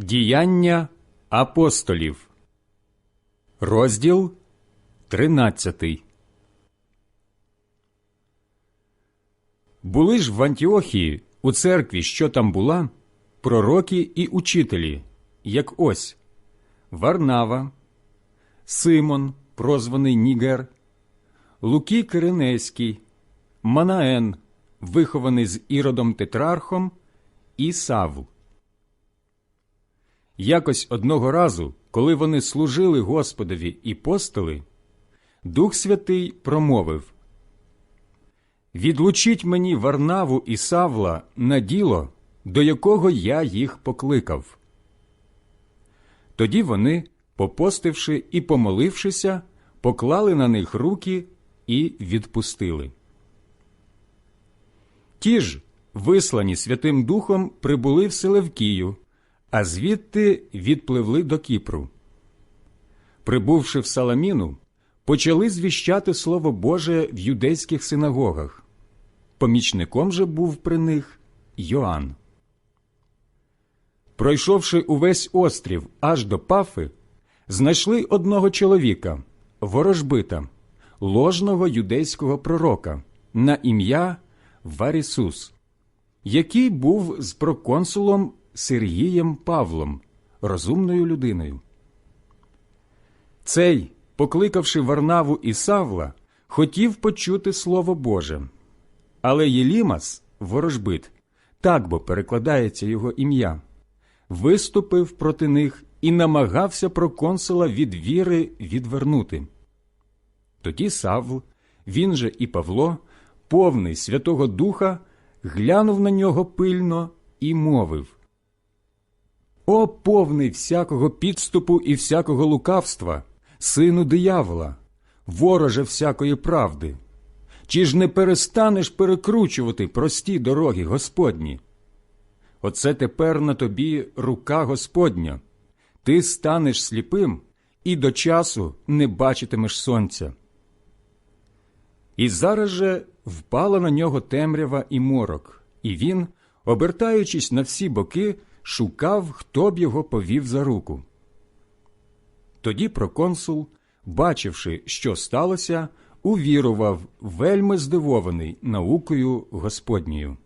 Діяння апостолів, розділ 13. Були ж в Антіохії у церкві, що там була, пророки і учителі, як ось Варнава, Симон, прозваний Нігер, Лукі Киринейський, Манаен, вихований з Іродом Тетрархом, і Савл. Якось одного разу, коли вони служили Господові і постили, Дух Святий промовив Відлучіть мені Варнаву і Савла на діло, до якого я їх покликав. Тоді вони, попостивши і помолившися, поклали на них руки і відпустили. Ті ж, вислані Святим Духом, прибули в Селевкію, а звідти відпливли до Кіпру. Прибувши в Саламіну, почали звіщати Слово Боже в юдейських синагогах. Помічником же був при них Йоанн. Пройшовши увесь острів аж до Пафи, знайшли одного чоловіка, ворожбита, ложного юдейського пророка, на ім'я Варісус, який був з проконсулом Сергієм Павлом, розумною людиною. Цей, покликавши Варнаву і Савла, хотів почути Слово Боже. Але Єлімас, ворожбит, так бо перекладається його ім'я, виступив проти них і намагався проконсула від віри відвернути. Тоді Савл, він же і Павло, повний Святого Духа, глянув на нього пильно і мовив О, повний всякого підступу і всякого лукавства, сину диявола, вороже всякої правди. Чи ж не перестанеш перекручувати прості дороги Господні? Оце тепер на тобі рука Господня. Ти станеш сліпим і до часу не бачитимеш сонця. І зараз же впала на нього темрява і морок, і він, обертаючись на всі боки, шукав, хто б його повів за руку. Тоді проконсул, бачивши, що сталося, увірував, вельми здивований наукою Господньою.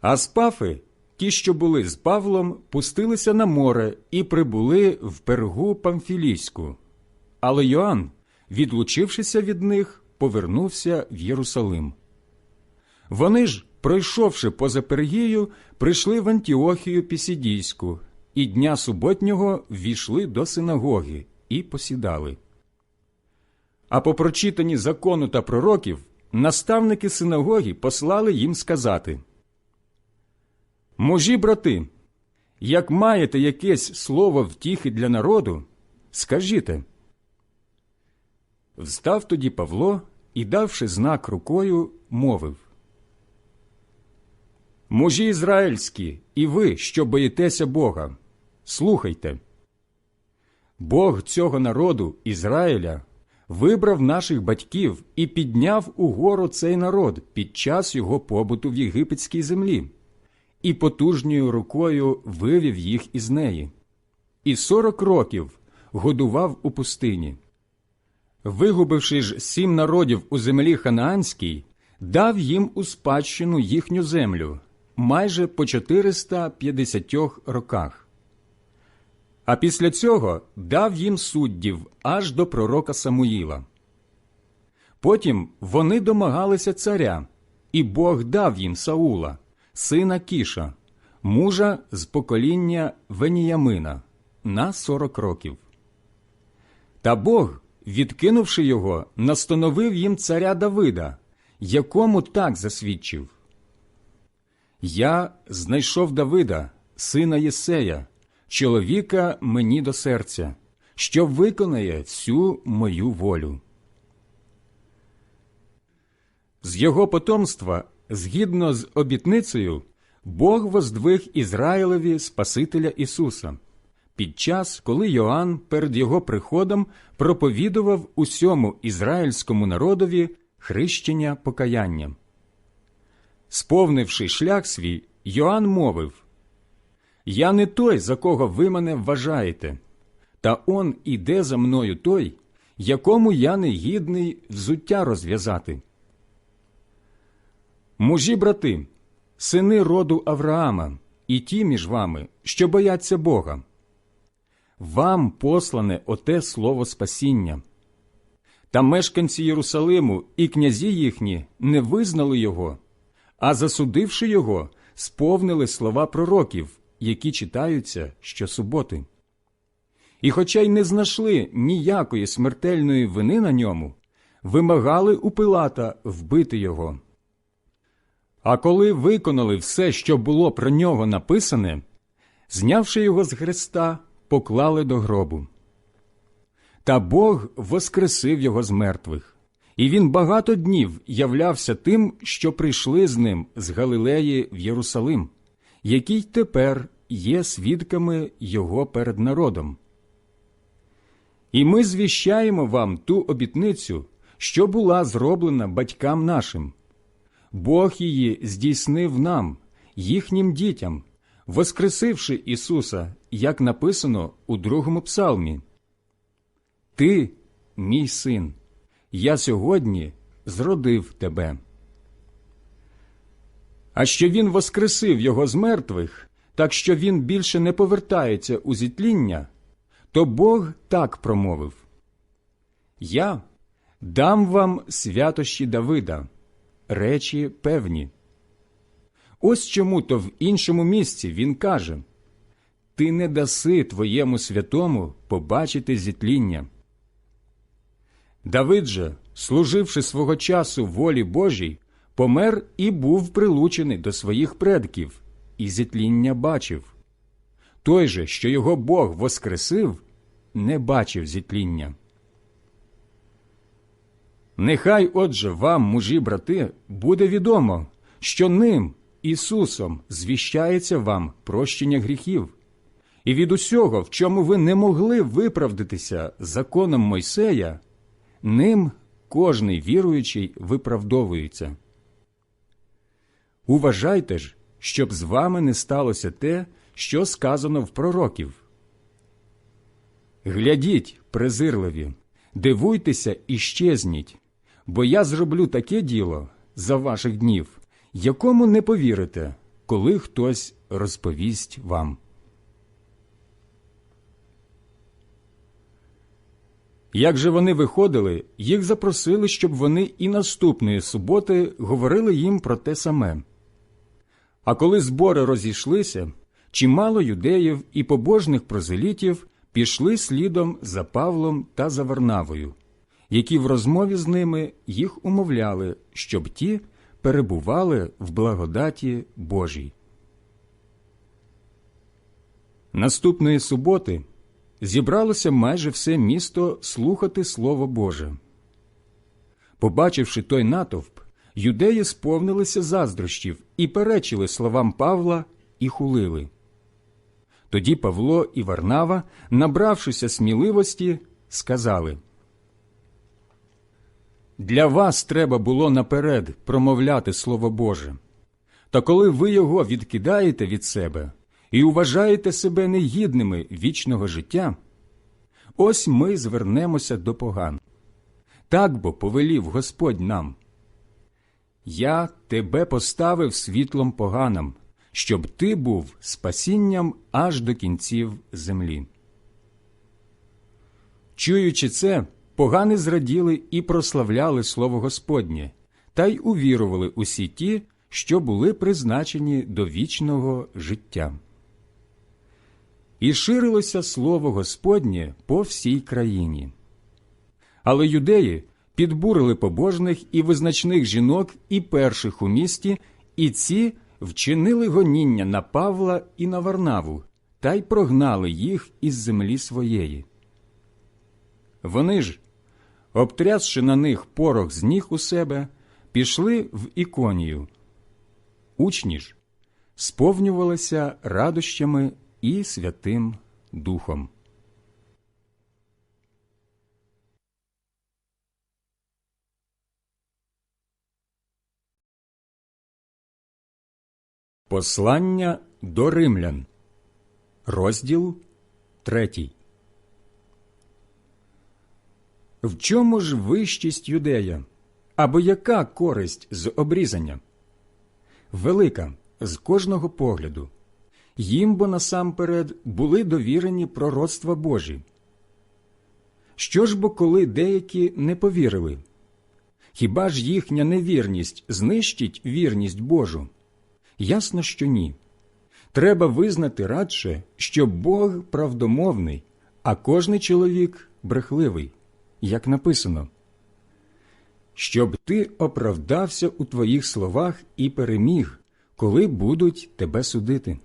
А з Пафи, ті, що були з Павлом, пустилися на море і прибули в пергу Памфілійську. Але Йоанн, відлучившися від них, повернувся в Єрусалим. Вони ж, пройшовши поза Пергію, прийшли в Антіохію Пісідійську, і дня суботнього ввійшли до синагоги і посідали. А по прочитанні закону та пророків наставники синагоги послали їм сказати Мужі, брати, як маєте якесь слово втіхи для народу, скажіте. Встав тоді Павло і, давши знак рукою, мовив Мужі ізраїльські, і ви, що боїтеся Бога, слухайте. Бог цього народу, Ізраїля, вибрав наших батьків і підняв угору цей народ під час його побуту в єгипетській землі, і потужньою рукою вивів їх із неї, і сорок років годував у пустині. Вигубивши ж сім народів у землі Ханаанській, дав їм у спадщину їхню землю майже по 450 роках. А після цього дав їм суддів аж до пророка Самуїла. Потім вони домагалися царя, і Бог дав їм Саула, сина Кіша, мужа з покоління Веніямина, на сорок років. Та Бог, відкинувши його, настановив їм царя Давида, якому так засвідчив. Я знайшов Давида, сина Єсея, чоловіка мені до серця, що виконає всю мою волю. З його потомства, згідно з обітницею, Бог воздвиг Ізраїлеві Спасителя Ісуса під час, коли Йоанн перед його приходом проповідував усьому ізраїльському народові хрещення покаяння. Сповнивши шлях свій, Йоанн мовив, Я не той, за кого ви мене вважаєте, та он іде за мною той, якому я не гідний взуття розв'язати. Мужі брати, сини роду Авраама, і ті між вами, що бояться Бога. Вам послане оте слово спасіння. Та мешканці Єрусалиму і князі їхні не визнали його, а засудивши його, сповнили слова пророків, які читаються щосуботи. І, хоча й не знайшли ніякої смертельної вини на ньому, вимагали у Пилата вбити його. А коли виконали все, що було про нього написане, знявши його з хреста, поклали до гробу. Та Бог воскресив його з мертвих, і він багато днів являвся тим, що прийшли з ним з Галилеї в Єрусалим, які тепер є свідками його перед народом. І ми звіщаємо вам ту обітницю, що була зроблена батькам нашим. Бог її здійснив нам, їхнім дітям, воскресивши Ісуса, як написано у другому псалмі. Ти, мій син, я сьогодні зродив тебе. А що він воскресив його з мертвих, так що він більше не повертається у зітління, то Бог так промовив Я дам вам святощі Давида, речі певні. Ось чому то в іншому місці він каже Ти не даси твоєму святому побачити зітління. Давид же, служивши свого часу волі Божій, помер і був прилучений до своїх предків, і зітління бачив. Той же, що його Бог воскресив, не бачив зітління. Нехай, отже, вам, мужі брати, буде відомо, що ним, Ісусом, звіщається вам прощення гріхів, і від усього, в чому ви не могли виправдатися законом Мойсея, ним кожний віруючий виправдовується. Уважайте ж, щоб з вами не сталося те, що сказано в пророків. Глядіть, презирливі, дивуйтеся і щезніть, бо я зроблю таке діло за ваших днів, якому не повірите, коли хтось розповість вам. Як же вони виходили, їх запросили, щоб вони і наступної суботи говорили їм про те саме. А коли збори розійшлися, чимало юдеїв і побожних прозелітів пішли слідом за Павлом та за Варнавою, які в розмові з ними їх умовляли, щоб ті перебували в благодаті Божій. Наступної суботи зібралося майже все місто слухати Слово Боже. Побачивши той натовп, юдеї сповнилися заздрощів і перечили словам Павла і хулили. Тоді Павло і Варнава, набравшися сміливості, сказали Для вас треба було наперед промовляти Слово Боже. Та коли ви його відкидаєте від себе і вважаєте себе негідними вічного життя, ось ми звернемося до поган. Так бо повелів Господь нам. Я тебе поставив світлом поганам, щоб ти був спасінням аж до кінців землі. Чуючи це, погани зраділи і прославляли слово Господнє, та й увірували усі ті, що були призначені до вічного життя. І ширилося слово Господнє по всій країні. Але юдеї підбурили побожних і визначних жінок і перших у місті, і ці вчинили гоніння на Павла і на Варнаву та й прогнали їх із землі своєї. Вони ж, обтрясши на них порох з ніг у себе, пішли в іконію. Учні ж сповнювалися радощами і Святим Духом. Послання до римлян, Розділ третій. В чому ж вищість юдея? Або яка користь з обрізання? Велика з кожного погляду. Їм бо насамперед були довірені пророцтва Божі. Що ж бо коли деякі не повірили? Хіба ж їхня невірність знищить вірність Божу? Ясно, що ні. Треба визнати радше, що Бог правдомовний, а кожний чоловік брехливий, як написано. Щоб ти оправдався у твоїх словах і переміг, коли будуть тебе судити.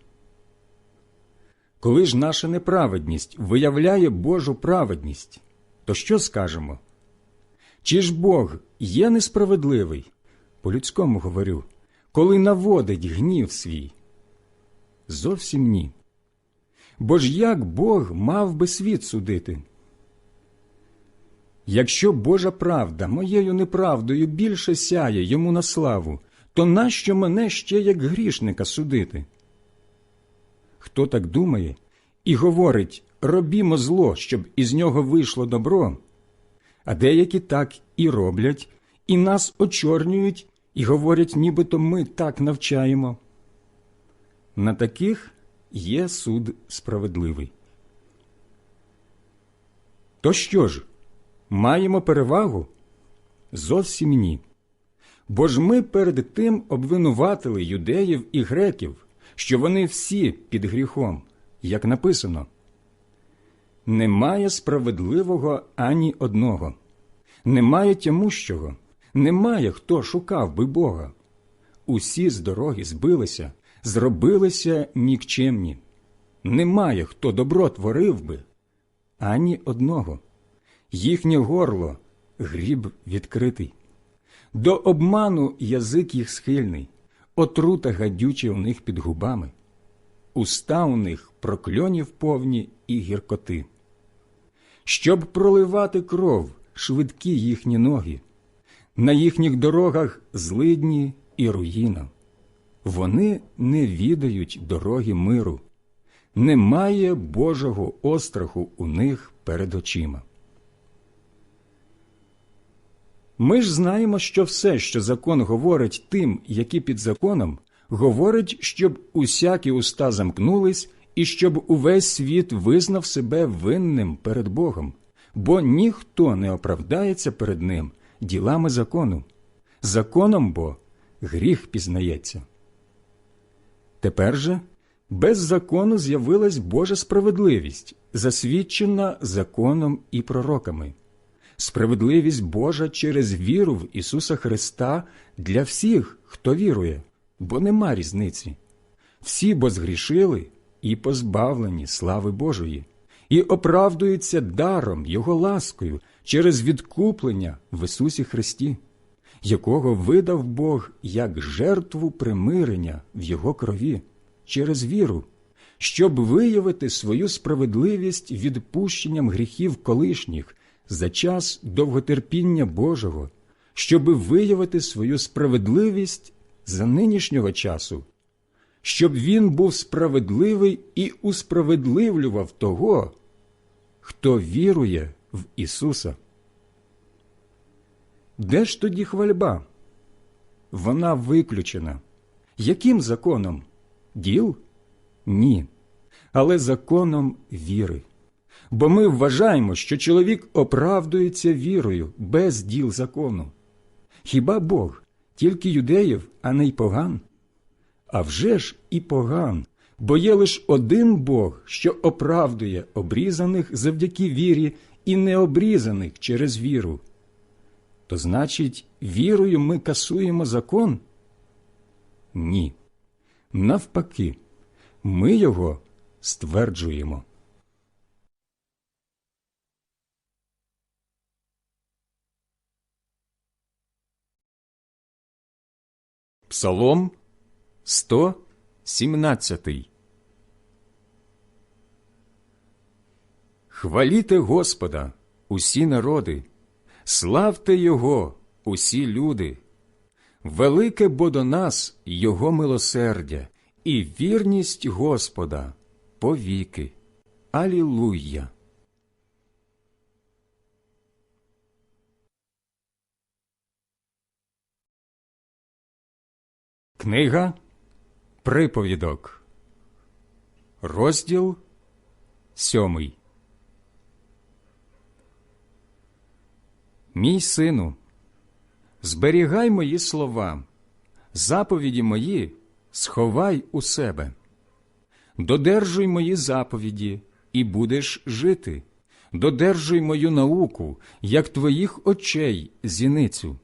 Коли ж наша неправедність виявляє Божу праведність, то що скажемо? Чи ж Бог є несправедливий, по людському говорю, коли наводить гнів свій? Зовсім ні. Бо ж як Бог мав би світ судити? Якщо Божа правда моєю неправдою більше сяє йому на славу, то нащо мене ще як грішника судити? Хто так думає і говорить робімо зло, щоб із нього вийшло добро, а деякі так і роблять, і нас очорнюють, і говорять, нібито ми так навчаємо. На таких є суд справедливий. То що ж, маємо перевагу? Зовсім ні. Бо ж ми перед тим обвинуватили юдеїв і греків, що вони всі під гріхом, як написано. Немає справедливого ані одного, немає тямущого, немає хто шукав би Бога. Усі з дороги збилися, зробилися нікчемні. Немає хто добро творив би, ані одного. Їхнє горло гріб відкритий. До обману язик їх схильний, отрута гадюча у них під губами, уста у них прокльонів повні і гіркоти. Щоб проливати кров швидкі їхні ноги, на їхніх дорогах злидні і руїна. Вони не відають дороги миру, немає Божого остраху у них перед очима. Ми ж знаємо, що все, що закон говорить тим, які під законом, говорить, щоб усякі уста замкнулись і щоб увесь світ визнав себе винним перед Богом, бо ніхто не оправдається перед Ним ділами закону. Законом бо гріх пізнається. Тепер же без закону з'явилась Божа справедливість, засвідчена законом і пророками справедливість Божа через віру в Ісуса Христа для всіх, хто вірує, бо нема різниці. Всі бо згрішили і позбавлені слави Божої, і оправдуються даром Його ласкою через відкуплення в Ісусі Христі, якого видав Бог як жертву примирення в Його крові через віру. Щоб виявити свою справедливість відпущенням гріхів колишніх за час довготерпіння Божого, щоби виявити свою справедливість за нинішнього часу, щоб він був справедливий і усправедливлював того, хто вірує в Ісуса. Де ж тоді хвальба? Вона виключена. Яким законом? Діл? Ні. Але законом віри бо ми вважаємо, що чоловік оправдується вірою без діл закону. Хіба Бог тільки юдеїв, а не й поган? А вже ж і поган, бо є лише один Бог, що оправдує обрізаних завдяки вірі і необрізаних через віру. То значить, вірою ми касуємо закон? Ні. Навпаки, ми його стверджуємо. Псалом 117 Хваліте Господа, усі народи, славте Його, усі люди, велике бо до нас Його милосердя і вірність Господа повіки. Алілуя! Книга Приповідок, розділ сьомий. Мій сину, зберігай мої слова, заповіді мої сховай у себе, додержуй мої заповіді, і будеш жити, додержуй мою науку, як твоїх очей зіницю.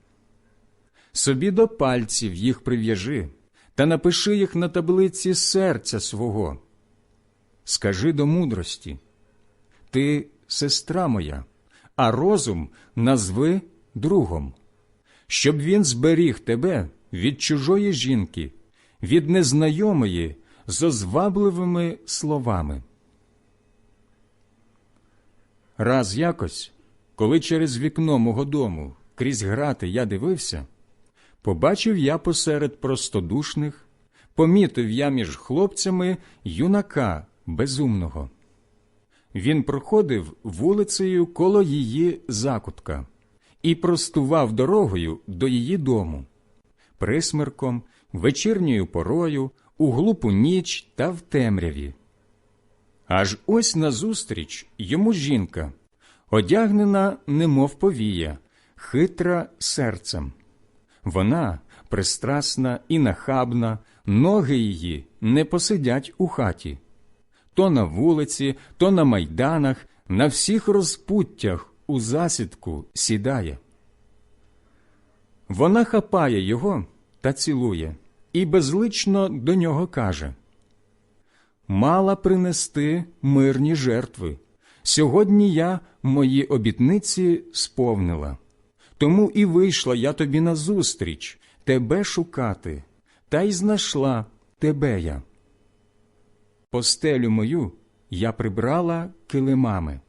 Собі до пальців їх прив'яжи та напиши їх на таблиці серця свого. Скажи до мудрості Ти сестра моя, а розум назви другом, щоб він зберіг тебе від чужої жінки, від незнайомої з озвабливими словами. Раз якось, коли через вікно мого дому крізь грати я дивився, побачив я посеред простодушних, помітив я між хлопцями юнака безумного. Він проходив вулицею коло її закутка і простував дорогою до її дому, присмерком, вечірньою порою, у глупу ніч та в темряві. Аж ось назустріч йому жінка, одягнена, немов повія, хитра серцем. Вона пристрасна і нахабна, ноги її не посидять у хаті. То на вулиці, то на майданах, на всіх розпуттях у засідку сідає. Вона хапає його та цілує, і безлично до нього каже Мала принести мирні жертви. Сьогодні я мої обітниці сповнила. Тому і вийшла я тобі назустріч, тебе шукати, та й знайшла тебе я. Постелю мою я прибрала килимами,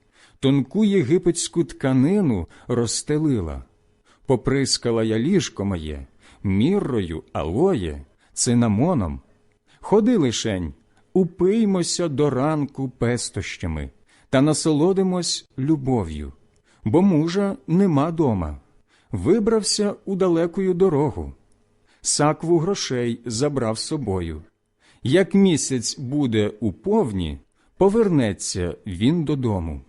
тонку єгипетську тканину розстелила, поприскала я ліжко моє, міррою, алоє, цинамоном. Ходи лишень, упиймося до ранку пестощами та насолодимось любов'ю, бо мужа нема дома вибрався у далекую дорогу, сакву грошей забрав собою. Як місяць буде у повні, повернеться він додому.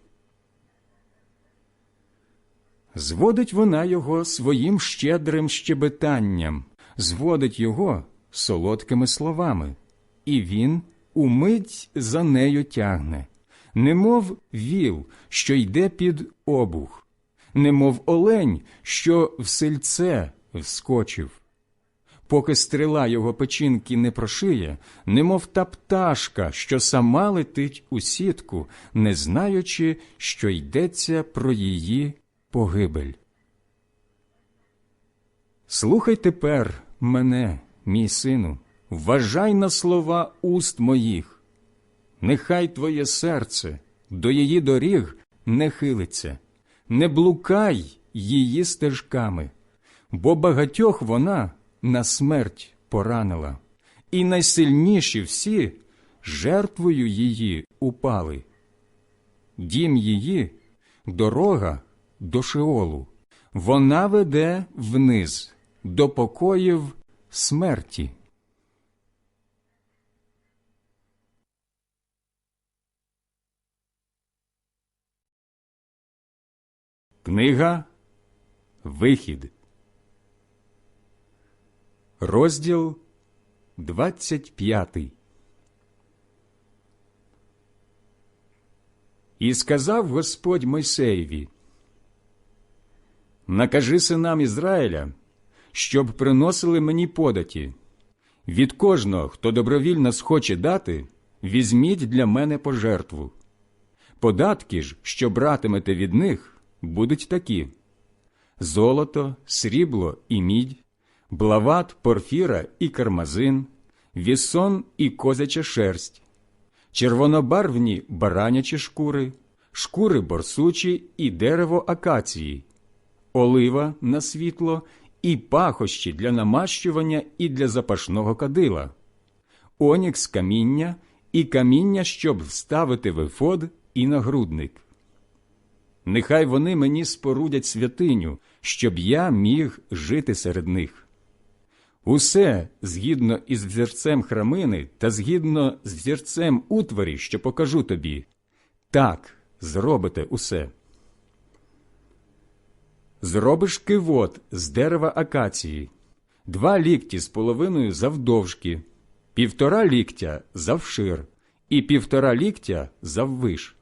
Зводить вона його своїм щедрим щебетанням, зводить його солодкими словами, і він умить за нею тягне, немов віл, що йде під обух немов олень, що в сельце вскочив. Поки стріла його печінки не прошиє, немов та пташка, що сама летить у сітку, не знаючи, що йдеться про її погибель. Слухай тепер мене, мій сину, вважай на слова уст моїх. Нехай твоє серце до її доріг не хилиться не блукай її стежками, бо багатьох вона на смерть поранила, і найсильніші всі жертвою її упали. Дім її дорога до Шеолу, вона веде вниз до покоїв смерті. Книга Вихід, розділ 25 І сказав Господь Мойсеєві Накажи синам Ізраїля, щоб приносили мені податі. Від кожного, хто добровільно схоче дати, візьміть для мене пожертву. Податки ж, що братимете від них будуть такі: золото, срібло і мідь, блават, порфіра і кармазин, вісон і козяча шерсть, червонобарвні баранячі шкури, шкури борсучі і дерево акації, олива на світло і пахощі для намащування і для запашного кадила, онікс каміння і каміння, щоб вставити в ефод і нагрудник. Нехай вони мені спорудять святиню, щоб я міг жити серед них. Усе згідно із взірцем храмини та згідно з взірцем утворі, що покажу тобі, так зробите усе. Зробиш кивот з дерева акації, два лікті з половиною завдовжки, півтора ліктя завшир і півтора ліктя заввиш,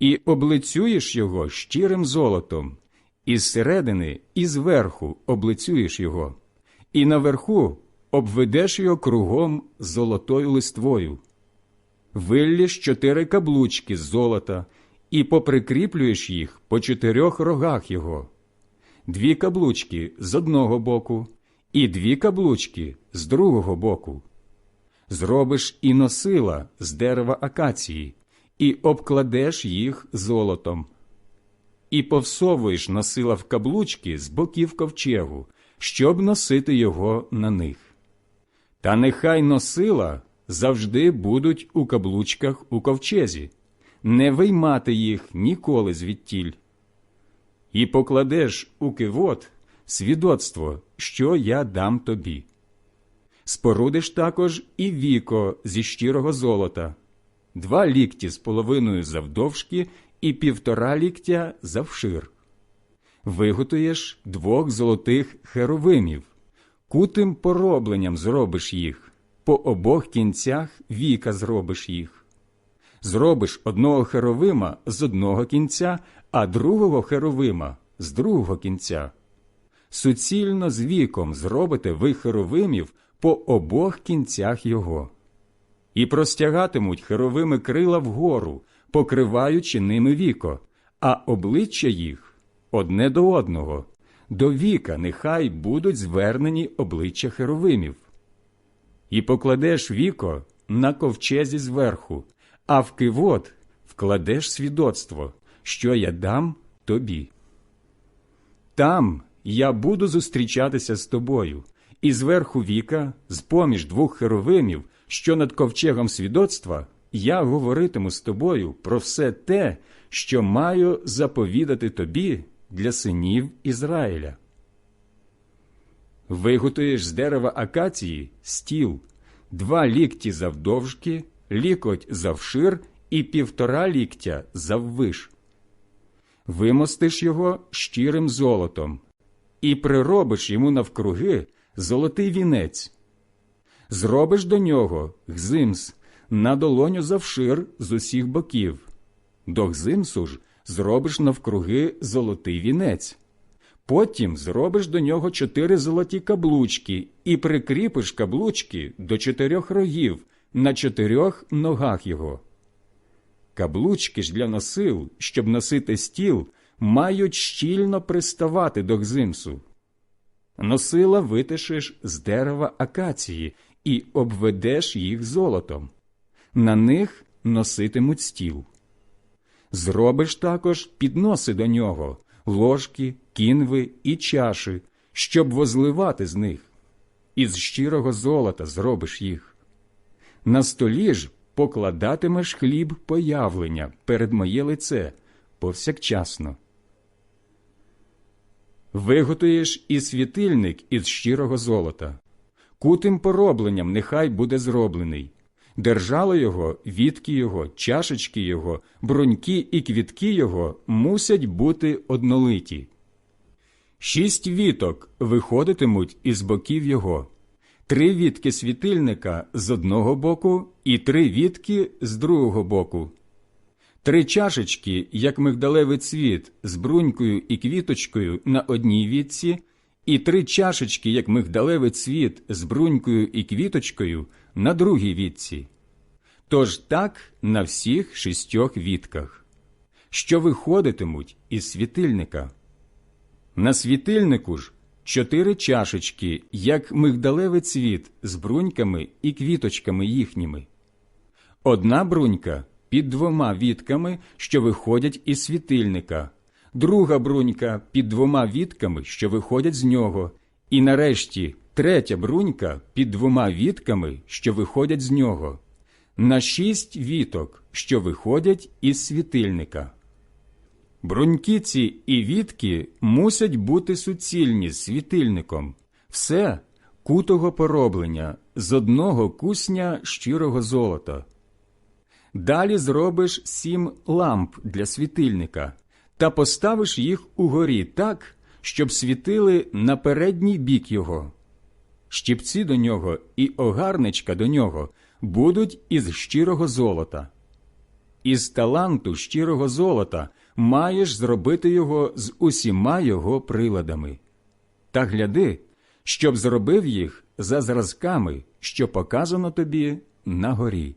і облицюєш його щирим золотом, і зсередини і зверху облицюєш його, і наверху обведеш його кругом золотою листвою. Виллєш чотири каблучки з золота і поприкріплюєш їх по чотирьох рогах його, дві каблучки з одного боку і дві каблучки з другого боку. Зробиш і носила з дерева акації, і обкладеш їх золотом, і повсовуєш носила в каблучки з боків ковчегу, щоб носити його на них. Та нехай носила завжди будуть у каблучках у ковчезі, не виймати їх ніколи звідтіль. І покладеш у кивот свідоцтво, що я дам тобі. Спорудиш також і віко зі щирого золота, два лікті з половиною завдовжки і півтора ліктя завшир. Виготуєш двох золотих херовимів, кутим поробленням зробиш їх, по обох кінцях віка зробиш їх. Зробиш одного херовима з одного кінця, а другого херовима з другого кінця. Суцільно з віком зробите ви херовимів по обох кінцях його. І простягатимуть херовими крила вгору, покриваючи ними віко, а обличчя їх одне до одного, до віка нехай будуть звернені обличчя херовимів. І покладеш віко на ковчезі зверху, а в кивот вкладеш свідоцтво, що я дам тобі. Там я буду зустрічатися з тобою, і зверху віка, з поміж двох херовимів, що над ковчегом свідоцтва, я говоритиму з тобою про все те, що маю заповідати тобі для синів Ізраїля. Виготуєш з дерева акації стіл, два лікті завдовжки, лікоть завшир і півтора ліктя заввиш. Вимостиш його щирим золотом, і приробиш йому навкруги золотий вінець. Зробиш до нього гзимс на долоню завшир з усіх боків. До гзимсу ж зробиш навкруги золотий вінець. Потім зробиш до нього чотири золоті каблучки і прикріпиш каблучки до чотирьох рогів на чотирьох ногах його. Каблучки ж для носил, щоб носити стіл, мають щільно приставати до гзимсу. Носила витишеш з дерева акації і обведеш їх золотом. На них носитимуть стіл. Зробиш також підноси до нього, ложки, кінви і чаші, щоб возливати з них. Із щирого золота зробиш їх. На столі ж покладатимеш хліб появлення перед моє лице повсякчасно. Виготуєш і світильник із щирого золота, кутим поробленням нехай буде зроблений. Держало його, вітки його, чашечки його, бруньки і квітки його мусять бути однолиті. Шість віток виходитимуть із боків його, три вітки світильника з одного боку і три вітки з другого боку. Три чашечки, як мигдалевий цвіт, з брунькою і квіточкою на одній вітці, і три чашечки, як мигдалевий цвіт, з брунькою і квіточкою на другій вітці. Тож так на всіх шістьох вітках, що виходитимуть із світильника. На світильнику ж чотири чашечки, як мигдалевий цвіт, з бруньками і квіточками їхніми. Одна брунька під двома вітками, що виходять із світильника, друга брунька під двома вітками, що виходять з нього, і нарешті третя брунька під двома вітками, що виходять з нього. на шість віток, що виходять із світильника. Брунькиці і вітки мусять бути суцільні з світильником, все кутого пороблення з одного кусня щирого золота. Далі зробиш сім ламп для світильника та поставиш їх угорі так, щоб світили на передній бік його. Щіпці до нього і огарничка до нього будуть із щирого золота. Із таланту щирого золота маєш зробити його з усіма його приладами. Та гляди, щоб зробив їх за зразками, що показано тобі на горі.